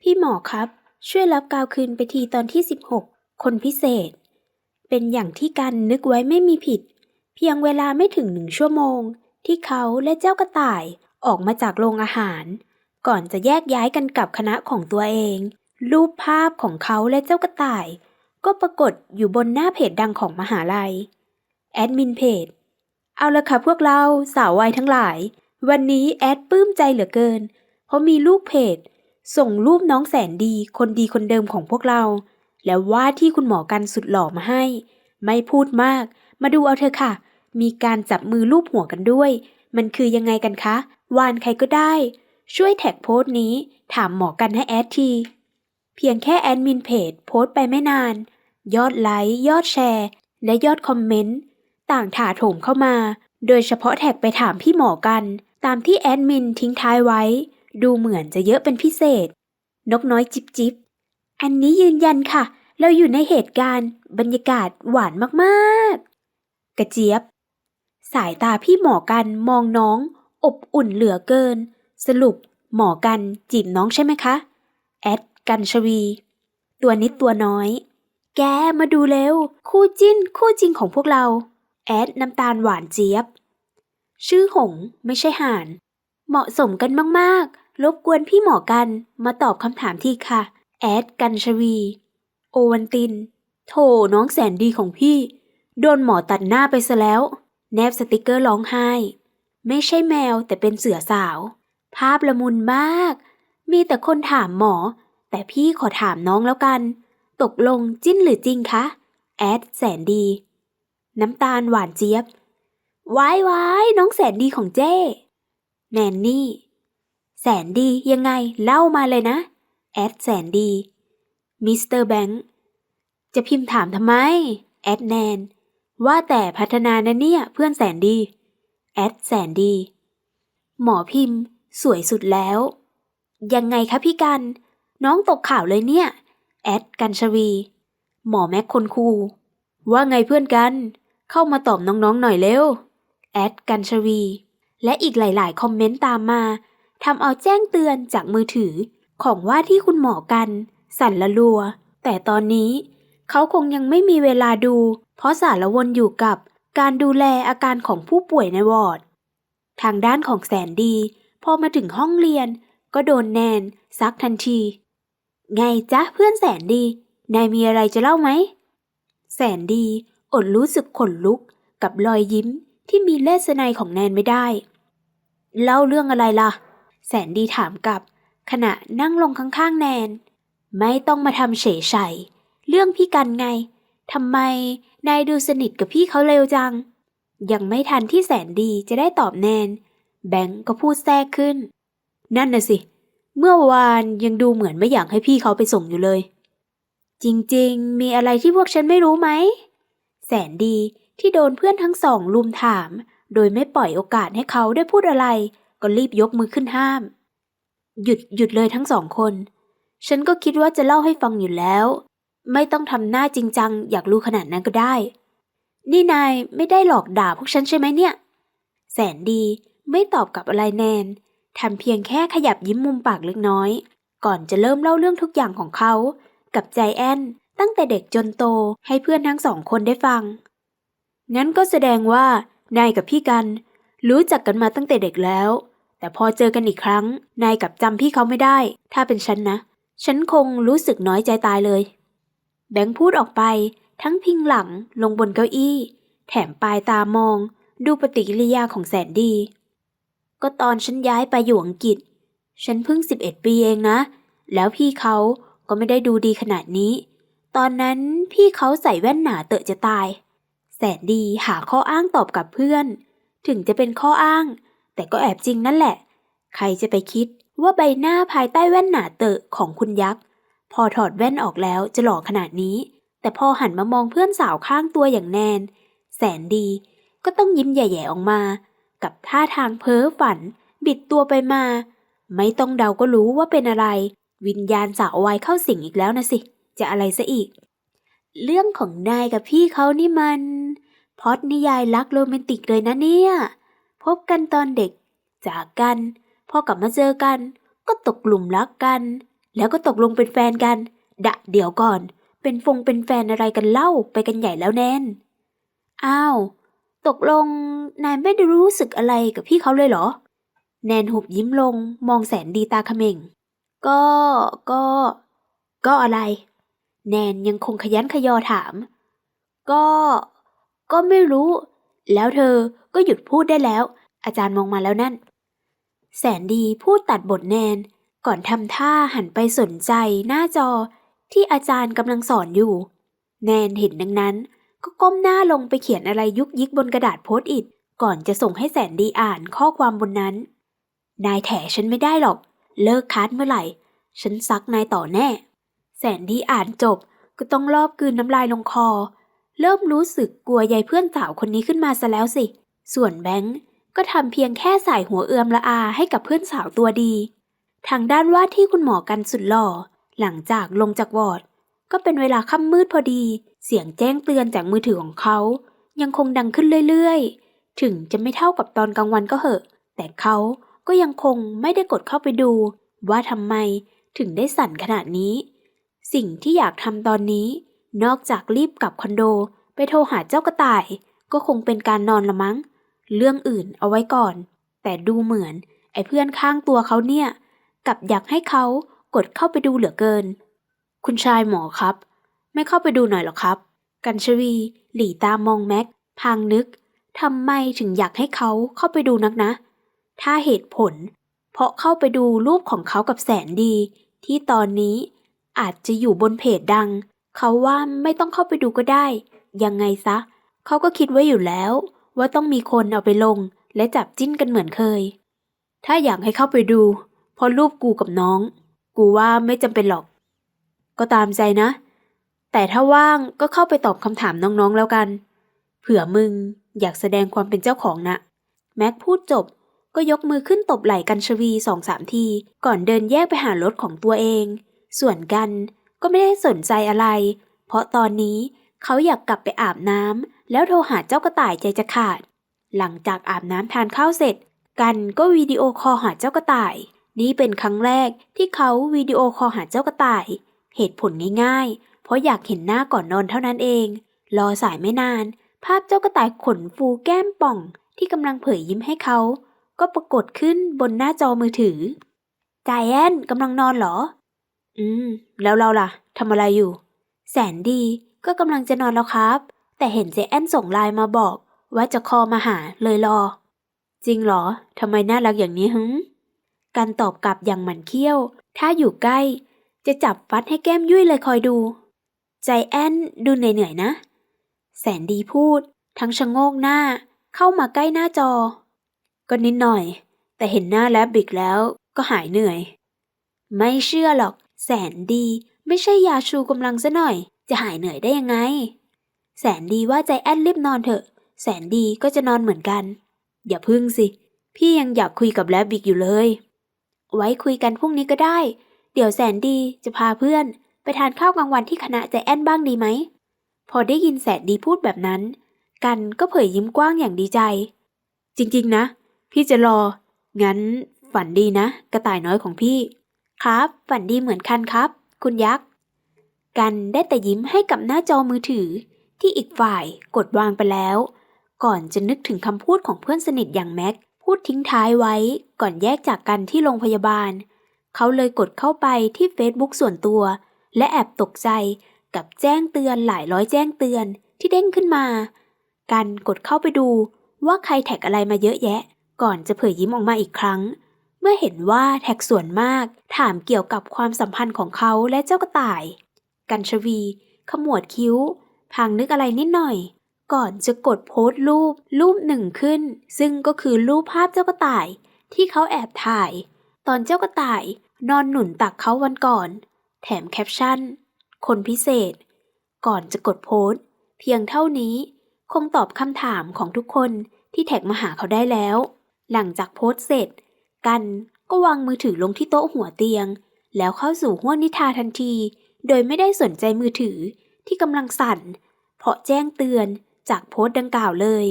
พี่หมอครับ ช่วยรับกาวคืนไปทีตอนที่ 16 คนพิเศษ เป็นอย่างที่กันนึกไว้ไม่มีผิด เพียงเวลาไม่ถึงหนึ่งชั่วโมง ที่เขาและเจ้ากระต่ายออกมาจากโรงอาหาร ก่อนจะแยกย้ายกันกลับคณะของตัวเอง รูปภาพของเขาและเจ้ากระต่าย ก็ปรากฏอยู่บนหน้าเพจดังของมหาลัย แอดมินเพจ เอาละค่ะพวกเราสาววัยทั้งหลาย วันนี้แอดปลื้มใจเหลือเกิน เพราะมีลูกเพจ ส่งรูปน้องแสนดีคนดีคนเดิมของพวกเรา แล้วว่าที่คุณหมอกันสุดหล่อมาให้ ไม่พูดมาก มาดูเอาเถอะค่ะ มีการจับมือลูบหัวกันด้วย มันคือยังไงกันคะ วานใครก็ได้ ช่วยแท็กโพสต์นี้ ถามหมอกันให้แอดที เพียงแค่แอดมินเพจโพสต์ไปไม่นาน ยอดไลค์ยอดแชร์ และยอดคอมเมนต์ต่างถาโถมเข้ามา โดยเฉพาะแท็กไปถามพี่หมอกัน ตามที่แอดมินทิ้งท้ายไว้ ดูเหมือนจะเยอะเป็นพิเศษ นกน้อยจิบจิบอันนี้ยืนยันค่ะ เราอยู่ในเหตุการณ์ บรรยากาศหวานมากๆ กระเจี๊ยบ สายตาพี่หมอกันมองน้อง อบอุ่นเหลือเกิน สรุปหมอกันจีบน้องใช่ไหมคะ แอดกันชวี ตัวนิดตัวน้อย แกมาดูเร็ว คู่จิ้น คู่จริงของพวกเรา แอดน้ำตาลหวานเจี๊ยบ ชื่อหงไม่ใช่ห่าน เหมาะสมกันมากๆ รบกวนพี่หมอกันมาตอบคำถามทีค่ะ แอดกันชวี โอวันติน โถน้องแสนดีของพี่ โดนหมอตัดหน้าไปซะแล้ว แนบสติกเกอร์ร้องไห้ ไม่ใช่แมวแต่เป็นเสือสาว ภาพละมุนมาก มีแต่คนถามหมอ แต่พี่ขอถามน้องแล้วกัน ตกลงจิ้นหรือจริงคะ แอดแสนดี น้ำตาลหวานเจี๊ยบว้ายว้ายน้องแสนดีของเจ้ แนนนี่ แสนดียังไงเล่ามาเลยนะ แอดแสนดี มิสเตอร์แบงค์จะพิมพ์ถามทำไม แอดแนน ว่าแต่พัฒนานะเนี่ยเพื่อนแสนดี แอดแสนดี หมอพิมพ์ สวยสุดแล้ว ยังไงคะพี่กัน น้องตกข่าวเลยเนี่ย แอดกันชวี หมอแม็กคนคูว่าไงเพื่อนกัน เข้ามาตอบน้องๆหน่อยเร็ว แอดกันชวี และอีกหลาย ๆ คอมเมนต์ตามมาทำเอาแจ้งเตือนจากมือถือของว่าที่คุณหมอกัน สั่นละลัว แต่ตอนนี้ เขาคงยังไม่มีเวลาดู เพราะสารวนอยู่กับการดูแลอาการของผู้ป่วยในวอร์ด ทางด้านของแสนดี พอมาถึงห้องเรียน ก็โดนแนนซักทันที ไงจ๊ะเพื่อนแสนดี นายมีอะไรจะเล่าไหม แสนดีอดรู้สึกขนลุกกับรอยยิ้มที่มีเลสไนยของแนนไม่ได้ เล่าเรื่องอะไรล่ะ แสนดีถามกลับ ขณะนั่งลงข้างๆแนน ไม่ต้องมาทำเฉยไฉเรื่องพี่กันไงทำไมนายดูสนิทกับพี่เขาเร็วจัง ยังไม่ทันที่แสนดีจะได้ตอบแนน แบงก์ก็พูดแทรกขึ้น นั่นน่ะสิ เมื่อวานยังดูเหมือนไม่อยากให้พี่เขาไปส่งอยู่เลย จริงๆ มีอะไรที่พวกฉันไม่รู้ไหม แสนดีที่โดนเพื่อนทั้งสองลุมถาม โดยไม่ปล่อยโอกาสให้เขาได้พูดอะไร ก็รีบยกมือขึ้นห้าม หยุดหยุดเลยทั้งสองคน ฉันก็คิดว่าจะเล่าให้ฟังอยู่แล้ว ไม่ต้องทำหน้าจริงจัง อยากรู้ขนาดนั้นก็ได้ นี่นายไม่ได้หลอกด่าพวกฉันใช่ไหมเนี่ย แสนดีไม่ตอบกลับอะไรแนนทำเพียงแค่ขยับยิ้มมุมปากเล็กน้อย ก่อนจะเริ่มเล่าเรื่องทุกอย่างของเขา กับใจแอนตั้งแต่เด็กจนโตให้เพื่อนทั้งสองคนได้ฟัง งั้นก็แสดงว่า นายกับพี่กัน รู้จักกันมาตั้งแต่เด็กแล้ว แต่พอเจอกันอีกครั้ง นายกับจำพี่เขาไม่ได้ ถ้าเป็นฉันนะ ฉันคงรู้สึกน้อยใจตายเลย แบงค์พูดออกไป ทั้งพิงหลังลงบนเก้าอี้ แถมปลายตามอง ดูปฏิกิริยาของแสนดี ก็ตอนฉันย้ายไปอยู่อังกฤษ ฉันเพิ่ง 11 ปีเองนะ แล้วพี่เขาก็ไม่ได้ดูดีขนาดนี้ ตอนนั้นพี่เขาใส่แว่นหนาเตอะจะตาย แสนดีหาข้ออ้างตอบกับเพื่อน ถึงจะเป็นข้ออ้าง แต่ก็แอบจริงนั่นแหละ ใครจะไปคิดว่าใบหน้าภายใต้แว่นหนาเตอะของคุณยักษ์ พอถอดแว่นออกแล้วจะหล่อขนาดนี้ แต่พอหันมามองเพื่อนสาวข้างตัวอย่างแนน แสนดี ก็ต้องยิ้มแย่ๆออกมา กับท่าทางเพ้อฝัน บิดตัวไปมา ไม่ต้องเดาก็รู้ว่าเป็นอะไร วิญญาณสาววัยเข้าสิงอีกแล้วนะสิ จะอะไรซะอีก เรื่องของนายกับพี่เขานี่มันพอดนิยายรักโรแมนติกเลยนะเนี่ย พบกันตอนเด็ก จากกัน พอกลับมาเจอกัน ก็ตกกลุ่มรักกัน แล้วก็ตกลงเป็นแฟนกัน ดะเดี๋ยวก่อน เป็นฟงเป็นแฟนอะไรกันเล่าไปกันใหญ่แล้วแนนอ้าว ตกลงนายไม่ได้รู้สึกอะไรกับพี่เขาเลยเหรอ แนนหุบยิ้มลงมองแสนดีตาเขม่ง ก็ก็ ก็อะไร แนนยังคงขยันขยอถาม ก็ ก็ไม่รู้ แล้วเธอก็หยุดพูดได้แล้ว อาจารย์มองมาแล้วนั่น แสนดีพูดตัดบทแนน ก่อนทำท่าหันไปสนใจหน้าจอที่อาจารย์กำลังสอนอยู่ แนนเห็นดังนั้น ก็ก้มหน้าลงไปเขียนอะไรยุกยิกบนกระดาษโพสต์อิทก่อนจะส่งให้แสนดีอ่านข้อความบนนั้น นายแถฉันไม่ได้หรอก เลิกคัดเมื่อไหร่ ฉันซักนายต่อแน่ แสนดีอ่านจบก็ต้องรอบกืนน้ำลายลงคอ เริ่มรู้สึกกลัวยายเพื่อนสาวคนนี้ขึ้นมาซะแล้วสิ ส่วนแบงก์ก็ทำเพียงแค่ใส่หัวเอือมละอาให้กับเพื่อนสาวตัวดี ทางด้านว่าที่คุณหมอกันสุดหล่อ หลังจากลงจากวอร์ด ก็เป็นเวลาค่ำมืดพอดี เสียงแจ้งเตือนจากมือถือของเขา ยังคงดังขึ้นเรื่อยๆ ถึงจะไม่เท่ากับตอนกลางวันก็เหอะ แต่เขาก็ยังคงไม่ได้กดเข้าไปดู ว่าทำไมถึงได้สั่นขนาดนี้ สิ่งที่อยากทำตอนนี้ นอกจากรีบกลับคอนโด ไปโทรหาเจ้ากระต่าย ก็คงเป็นการนอนละมั้ง เรื่องอื่นเอาไว้ก่อน แต่ดูเหมือน ไอ้เพื่อนข้างตัวเขาเนี่ยกลับอยากให้เขากดเข้าไปดูเหลือเกิน คุณชายหมอครับ ไม่เข้าไปดูหน่อยหรอครับ กันชวี หลีตามองแม็ก พางนึกทำไมถึงอยากให้เขาเข้าไปดูนักนะ ถ้าเหตุผล เพราะเข้าไปดูรูปของเขากับแสนดี ที่ตอนนี้ อาจจะอยู่บนเพจดัง เขาว่าไม่ต้องเข้าไปดูก็ได้ ยังไงซะ เขาก็คิดไว้อยู่แล้ว ว่าต้องมีคนเอาไปลง และจับจิ้นกันเหมือนเคย ถ้าอยากให้เข้าไปดูเพราะรูปกูกับน้อง กูว่าไม่จำเป็นหรอก ก็ตามใจนะ แต่ถ้าว่างก็เข้าไปตอบคำถามน้องๆแล้วกัน เผื่อมึงอยากแสดงความเป็นเจ้าของนะแม็กพูดจบก็ยกมือขึ้นตบไหล่กันชวีสองสามที ก่อนเดินแยกไปหารถของตัวเอง ส่วนกันก็ไม่ได้สนใจอะไร เพราะตอนนี้เขาอยากกลับไปอาบน้ำแล้วโทรหาเจ้ากระต่ายใจจะขาด หลังจากอาบน้ำทานข้าวเสร็จ กันก็วิดีโอคอลหาเจ้ากระต่าย นี่เป็นครั้งแรกที่เขาวิดีโอคอลหาเจ้ากระต่าย เหตุผลง่ายๆ เพราะอยากเห็นหน้าก่อนนอนเท่านั้นเอง รอสายไม่นาน ภาพเจ้ากระต่ายขนฟูแก้มป่อง ที่กำลังเผยยิ้มให้เขาก็ปรากฏขึ้นบนหน้าจอมือถือ ใจแอนกำลังนอนเหรอ อืม แล้วเราล่ะทำอะไรอยู่ แสนดีก็กำลังจะนอนแล้วครับ แต่เห็นเจแอนส่งไลน์มาบอก ว่าจะคอมาหาเลยรอ จริงเหรอทำไมน่ารักอย่างนี้ฮึการตอบกลับอย่างหมันเขี้ยว ถ้าอยู่ใกล้ จะจับฟัดให้แก้มยุ่ยเลยคอยดู ใจแอนดูเหนื่อยๆนะ แสนดีพูด ทั้งชะโงกหน้า เข้ามาใกล้หน้าจอ ก็นิดหน่อย แต่เห็นหน้าแลบบิกแล้วก็หายเหนื่อย ไม่เชื่อหรอก แสนดีไม่ใช่ยาชูกำลังซะหน่อย จะหายเหนื่อยได้ยังไง แสนดีว่าใจแอนรีบนอนเถอะ แสนดีก็จะนอนเหมือนกัน อย่าพึ่งสิ พี่ยังอยากคุยกับแลบบิกอยู่เลย ไว้คุยกันพรุ่งนี้ก็ได้ เดี๋ยวแสนดีจะพาเพื่อน ไปทานข้าวกลางวันที่คณะใจแอนบ้างดีไหม พอได้ยินแสนดีพูดแบบนั้น กันก็เผยยิ้มกว้างอย่างดีใจ จริงๆนะ พี่จะรอ งั้นฝันดีนะ กระต่ายน้อยของพี่ ครับ ฝันดีเหมือนกันครับ คุณยักษ์ กันได้แต่ยิ้มให้กับหน้าจอมือถือ ที่อีกฝ่ายกดวางไปแล้ว ก่อนจะนึกถึงคำพูดของเพื่อนสนิทอย่างแม็ก พูดทิ้งท้ายไว้ก่อนแยกจากกันที่โรงพยาบาล เขาเลยกดเข้าไปที่เฟซบุ๊กส่วนตัว และแอบตกใจกับแจ้งเตือนหลายร้อยแจ้งเตือนที่เด้งขึ้นมา กันกดเข้าไปดูว่าใครแท็กอะไรมาเยอะแยะ ก่อนจะเผยยิ้มออกมาอีกครั้ง เมื่อเห็นว่าแท็กส่วนมากถามเกี่ยวกับความสัมพันธ์ของเขาและเจ้ากระต่าย กันชวี ขมวดคิ้วพางนึกอะไรนิดหน่อย ก่อนจะกดโพสต์รูปรูปหนึ่งขึ้น ซึ่งก็คือรูปภาพเจ้ากระต่ายที่เขาแอบถ่าย ตอนเจ้ากระต่ายนอนหนุนตักเขาวันก่อน แถมแคปชั่น คนพิเศษ ก่อนจะกดโพสต์ เพียงเท่านี้ คงตอบคำถามของทุกคนที่แท็กมาหาเขาได้แล้ว หลังจากโพสต์เสร็จ กันก็วางมือถือลงที่โต๊ะหัวเตียง แล้วเข้าสู่ห้วงนิทาทันที โดยไม่ได้สนใจมือถือที่กำลังสั่น เพราะแจ้งเตือนจากโพสต์ดังกล่าวเลย